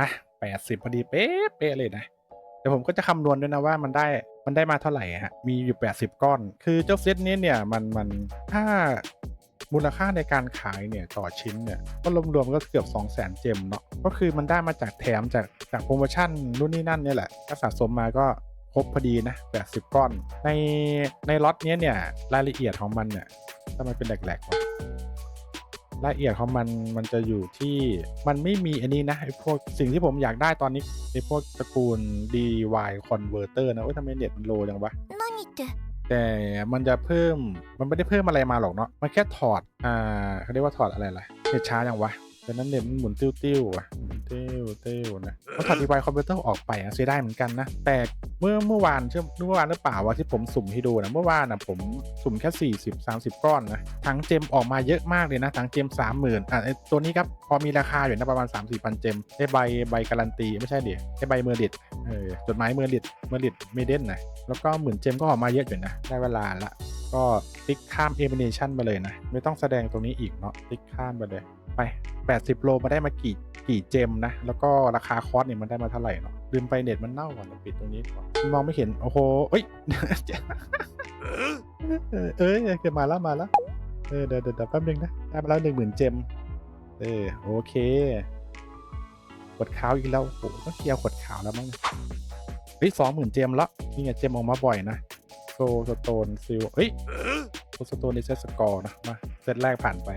มาแปดสิบพอดีเป๊ะเป๊ะเลยนะเดี๋ยวผมก็จะคำนวณด้วยนะว่ามันได้มันได้มาเท่าไหร่ฮะมีอยู่ 80 ก้อน คือเจ้าเซตนี้เนี่ยมันมันถ้ามูลค่าในการขายเนี่ยต่อชิ้นเนี่ยก็รวมๆก็เกือบ 2 0 0 0 0 0 เจมเนาะก็คือมันได้มาจากแถมจากจากโปรโมชั่นนู่นนี่นั่นเนี่ยแหละถ้าสะสมมาก็ครบพอดีนะ 80 ก้อน ในในล็อตนี้เนี่ยรายละเอียดของมันเนี่ยทำไมเป็นแหลกๆวะ รายละเอียดของมันมันจะอยู่ที่มันไม่มีอันนี้นะไอพวกสิ่งที่ผมอยากได้ตอนนี้ไอพวกตระกูล DY Converter นะโอ้ยทำไมเน็ตมันโลจังวะแต่มันจะเพิ่มมันไม่ได้เพิ่มอะไรมาหรอกเนาะมันแค่ถอดอ่าเขาเรียกว่าถอดอะไรล่ะเน็ตช้าจังวะดังนั้นเน็ตมันหมุนติ้วๆอะ หมุนติ้วติ้วนะก็ถอด DY converter ออกไปอะเสียได้เหมือนกันนะ แต่เมื่อเมื่อวานเชื่อเมื่อวานหรือเปล่าวะที่ผมสุ่มให้ดูนะ เมื่อวานนะผมสุ่มแค่ 40 30 ก้อนนะทั้งเจมออกมาเยอะมากเลยนะทั้งเจม 30,000อะไอ้ตัวนี้ครับพอมีราคาอยู่นะประมาณ 3 4พันเจมได้ใบใบการันตีไม่ใช่ดิได้ใบเมอร์ดิตเออจดหมายเมอร์ดิตเมอร์ดิตเมเดนนะแล้วก็หมื่นเจมก็ออกมาเยอะอยู่นะได้เวลาละก็ติ๊กข้ามเอ i ิเนชันมาเลยนะ ไม่ต้องแสดงตรงนี้อีกเนาะติ๊กข้ามไปเลยไป 80 โลมาได้มากี่ กี่เจมนะ แล้วก็ราคาคอร์สเนี่ยมันได้มาเท่าไหร่เนาะลืมไปเน็ตมันเน่าก่อนเดี๋ยวปิดตรงนี้ก่อนมองไม่เห็น โอ้โหเอ้ยเอ้ยเกิดมาแล้วมาแล้วเออเดี๋ยวเดี๋ยวเดี๋ยวแป๊บนึงนะได้มาแล้วหนึ่งหมื่นเจมเออโอเคขวดขาวอีกแล้วโอ้โหต้องเคลียร์ขวดขาวแล้วมั้งเฮ้ยสองหมื่นเจมละนี่ไงเจมออกมาบ่อยนะโซสโตนซิลเฮ้ยโซสโตนในเซตสกอร์นะมาเซตแรกผ่านไป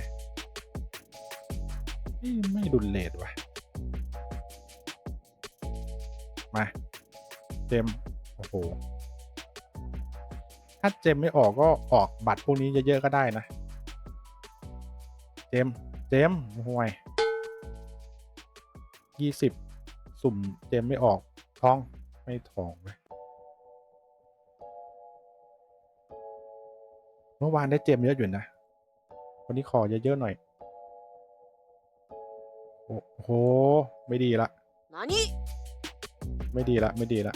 ไม่ดุลเลดว่ะ มาเจมโอ้โหถ้าเจมไม่ออกก็ออกบัตรพวกนี้เยอะๆก็ได้นะ เจม เจมห่วยยี่สิบสุ่มเจมไม่ออกทองไม่ทองเลยเมื่อวานได้เจมเยอะอยู่นะ วันนี้ขอเยอะๆหน่อย โอ้โห ไม่ดีละ何 ไม่ดีละไม่ดีละ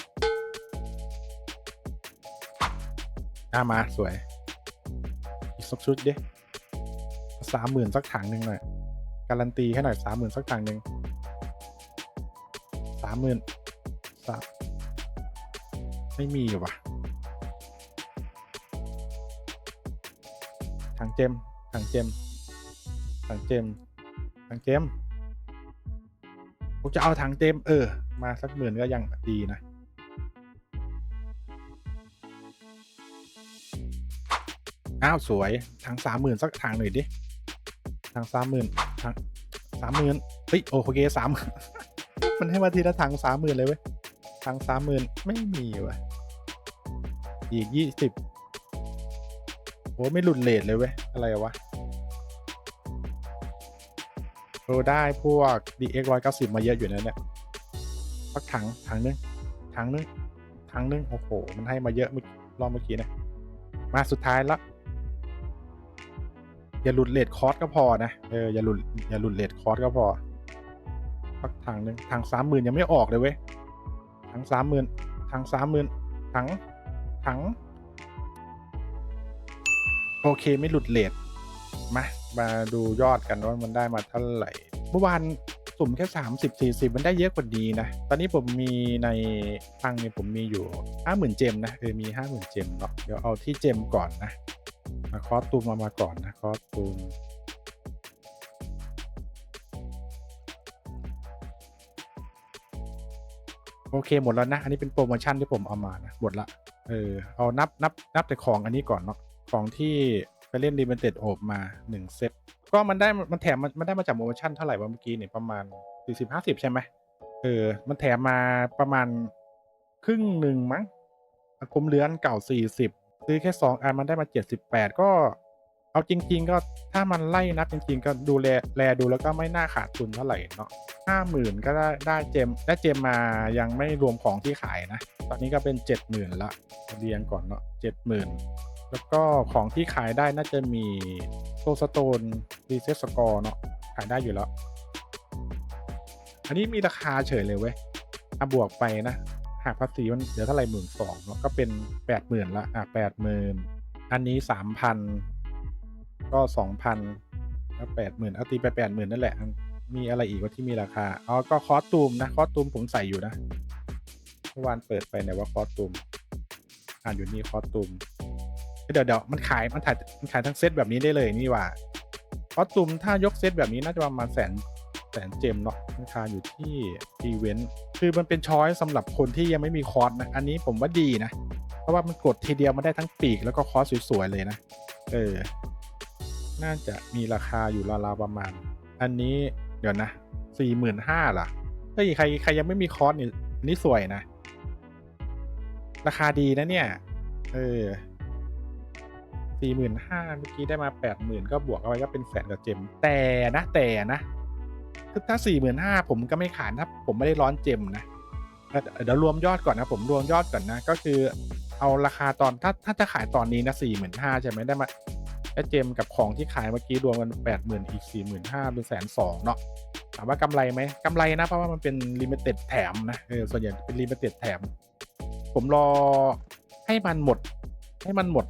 อ่ามาสวย อีกสักชุดดิสามหมื่นสักถังหนึ่งหน่อย การันตีให้หน่อยสามหมื่นสักถังหนึ่งสามหมื่นสามไม่มีว่ะถังเจมถังเจมถังเจมถังเจม ผมจะเอาถังเจมเออ มาสักหมื่นก็ยังดีนะอ้าวสวยทางสามหมื่นสักทางหน่อยดิทางสามหมื่นทางสามหมื่นเฮ้ยโอเคสามมันให้มาทีละทางสามหมื่นเลยเว้ยทางสามหมื่นไม่มีว่ะอีกยี่สิบโอ้ไม่หลุดเลทเลยเว้ยอะไรวะ โอ้ได้พวก DX ร้อยเก้าสิบมาเยอะอยู่นะเนี่ยสักถังถังนึงถังนึงถังนึงโอ้โห มันให้มาเยอะเมื่อรอบเมื่อกี้นะมาสุดท้ายละอย่าหลุดเลทคอร์สก็พอนะเอออย่าหลุดอย่าหลุดเลทคอร์สก็พอสักถังหนึ่งถังสามหมื่นยังไม่ออกเลยเว้ยถังสามหมื่นถังสามหมื่นถังถังโอเคไม่หลุดเลท มามาดูยอดกันว่ามันได้มาเท่าไหร่ เมื่อวานสุ่มแค่สามสิบสี่สิบมันได้เยอะกว่าดีนะ ตอนนี้ผมมีในตังเนี่ยผมมีอยู่ห้าหมื่นเจมนะเออมีห้าหมื่นเจมเนาะเดี๋ยวเอาที่เจมก่อนนะ มาคอสตูมมามาก่อนนะคอสตูมโอเคหมดแล้วนะ อันนี้เป็นโปรโมชั่นที่ผมเอามานะหมดละเออเอานับนับนับแต่ของอันนี้ก่อนเนาะของที่ ไปเล่นดีเวนเต็ดโอบมาหนึ่งเซตก็มันได้มันแถมมันมันได้มาจากโปรโมชั่นเท่าไหร่วะเมื่อกี้เนี่ยประมาณสี่สิบห้าสิบใช่ไหมเออ มันแถมมาประมาณครึ่งหนึ่งมั้งกลมเลือนเก่าสี่สิบซื้อแค่สองอันมันได้มาเจ็ดสิบแปดก็เอาจริง ๆ ก็ถ้ามันไล่นับจริง ๆ ก็ดูแลแลดูแล้วก็ไม่น่าขาดทุนเท่าไหร่เนาะห้าหมื่นก็ได้ได้เจมได้เจมมายังไม่รวมของที่ขายนะ ตอนนี้ก็เป็นเจ็ดหมื่นละเรียงก่อนเนาะเจ็ดหมื่น แล้วก็ของที่ขายได้น่าจะมีโซสโตนรีเซ็ตสกอร์เนาะขายได้อยู่แล้ว อันนี้มีราคาเฉยเลยเว้ยอะบวกไปนะหากภาษีมันเหลือเท่าไหร่หมื่นสองก็เป็นแปดหมื่นละอะแปดหมื่นอันนี้สามพันก็สองพันแล้วแปดหมื่นเอาตีไปแปดหมื่นนั่นแหละ มีอะไรอีกว่าที่มีราคาอ๋อก็คอสตูมนะคอสตูมผมใส่อยู่นะเมื่อวานเปิดไปไหนว่าคอสตูมอ่านอยู่นี่คอสตูม เดี๋ยวเดี๋ยวมันขายมันขายมันขายทั้งเซตแบบนี้ได้เลยนี่ว่าคอสตูมถ้ายกเซตแบบนี้น่าจะประมาณแสนแสนเจมเนาะราคาอยู่ที่อีเวนต์คือมันเป็นช้อยสำหรับคนที่ยังไม่มีคอร์สนะ อันนี้ผมว่าดีนะ เพราะว่ามันกดทีเดียวมาได้ทั้งปีกแล้วก็คอร์สสวยๆเลยนะ เออ น่าจะมีราคาอยู่ราวๆประมาณ อันนี้เดี๋ยวนะสี่หมื่นห้าล่ะเฮ้ยใครใครยังไม่มีคอร์สนี่อันนี่สวยนะ ราคาดีนะเนี่ย เออ สี่หมื่นห้าเมื่อกี้ได้มาแปดหมื่นก็บวกเอาไว้ก็เป็นแสนกับเจม แต่นะแต่นะคือถ้าสี่หมื่นห้าผมก็ไม่ขายถ้าผมไม่ได้ร้อนเจมนะเดี๋ยวรวมยอดก่อนนะผมรวมยอดก่อนนะก็คือเอาราคาตอนถ้าถ้าจะขายตอนนี้นะสี่หมื่นห้าใช่ไหมได้มาและเจมกับของที่ขายเมื่อกี้รวมกันแปดหมื่นอีกสี่หมื่นห้าเป็นแสนสองเนาะถามว่ากำไรไหมกำไรนะเพราะว่ามันเป็นลิมิเต็ดแถมนะเออส่วนใหญ่เป็นลิมิเต็ดแถม ผมรอให้มันหมด ให้มันหมด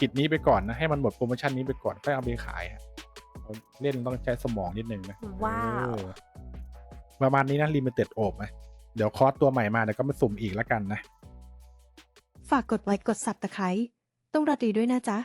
กิจนี้ไปก่อนนะ ให้มันหมดโปรโมชั่นนี้ไปก่อนค่อยเอาไปขายฮะเอาเล่นต้องใช้สมองนิดนึงนะว้าวเออประมาณนี้นะลิมิเต็ดโอบนะเดี๋ยวคอร์สตัวใหม่มาเดี๋ยวก็มาสุ่มอีกแล้วกันนะ ฝากกดไลค์กดสับตะไคร้ต้องรอดีด้วยนะจ๊ะ